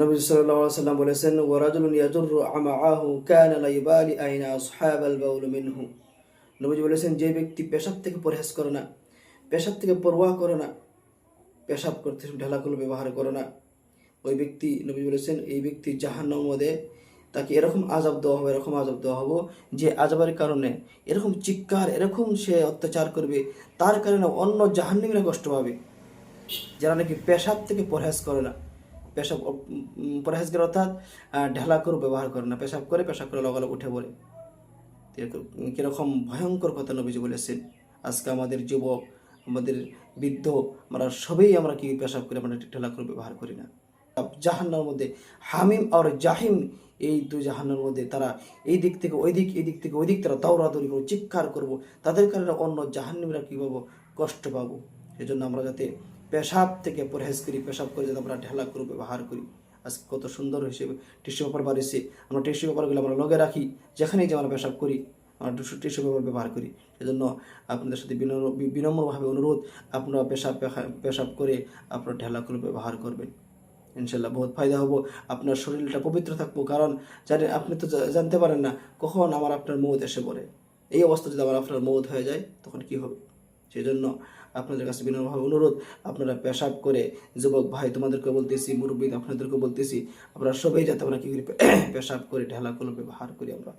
নবী আলাইহি সাল্লাম বলেছেন ওয়ারাজুলুন ইয়াজুরু আমাআহু কানা লা ইবালি আইনা আসহাবাল বাউল মিনহু। নবীজি বলেছেন, যে ব্যক্তি পেশাব থেকে পরহেজ করে না, পেশাব থেকে পরোয়া করে না, পেশাব করতে ঢেলাকুলো ব্যবহার করে না। ওই ব্যক্তি নবী বলেছেন, এই ব্যক্তি জাহান্নাম মধ্যে তাকে এরকম আজাব দেওয়া হবে, এরকম আজাব দেওয়া হব যে আজাবের কারণে এরকম চিৎকার, এরকম সে অত্যাচার করবে, তার কারণে অন্য জাহান্নিমরা কষ্ট পাবে। যারা নাকি পেশাব থেকে পরহেজ করে না। পেশাব পরহেজগার অর্থাৎ আহ, ঢেলাকুলো ব্যবহার করে না। পেশাব করে পেশাব করে লগালগ উঠে এরকম- কীরকম ভয়ঙ্কর কথা নবীজি বলেছেন। আজকে আমাদের যুবক আমাদের বৃদ্ধ আমরা সবেই আমরা কি পেশাব করে আমরা ঠেলা করে ব্যবহার করি না। জাহান্নার মধ্যে হামিম আর জাহিম এই দু জাহান্নার মধ্যে তারা এই দিক থেকে ওই দিক এই দিক থেকে ওই দিক তারা দৌড়াদৌড়ি করব চিৎকার করব। তাদের কারণে অন্য জাহান্নিমরা কী পাবো? কষ্ট পাবো। সেজন্য আমরা যাতে পেশাব থেকে পরহেজ করি, পেশাব করে যদি আমরা ঢেলা করে ব্যবহার করি। আজকে কত সুন্দর হিসেবে টিস্যু পেপার বাড়িছে আমরা টিস্যু পেপারগুলো আমরা লগে রাখি, যেখানেই যে আমরা পেশাব করি, আমরা টিস্যু পেপার ব্যবহার করি। সেজন্য আপনাদের সাথে বিনম্র- বিনম্রভাবে অনুরোধ, আপনারা পেশাব পেশাব করে আপনারা ঢেলাগুলো ব্যবহার করবেন। ইনশাল্লাহ বহুত ফায়দা হব, আপনার শরীরটা পবিত্র থাকব। কারণ জানেন আপনি তো জানতে পারেন না, কখন আমার আপনার মৌত এসে পড়ে। এই অবস্থা যদি আমার আপনার মৌত হয়ে যায়, তখন কি হবে? সেই জন্য আপনাদের কাছে বিনম্রভাবে অনুরোধ, আপনারা পেশাব করে, যুবক ভাই তোমাদেরকে বলতেছি, মুরব্বী আপনাদেরকে বলতেছি, আমরা সবাই যাতে আমরা কী করি, পেশাব করে ঢেলা কলম ব্যবহার করি আমরা।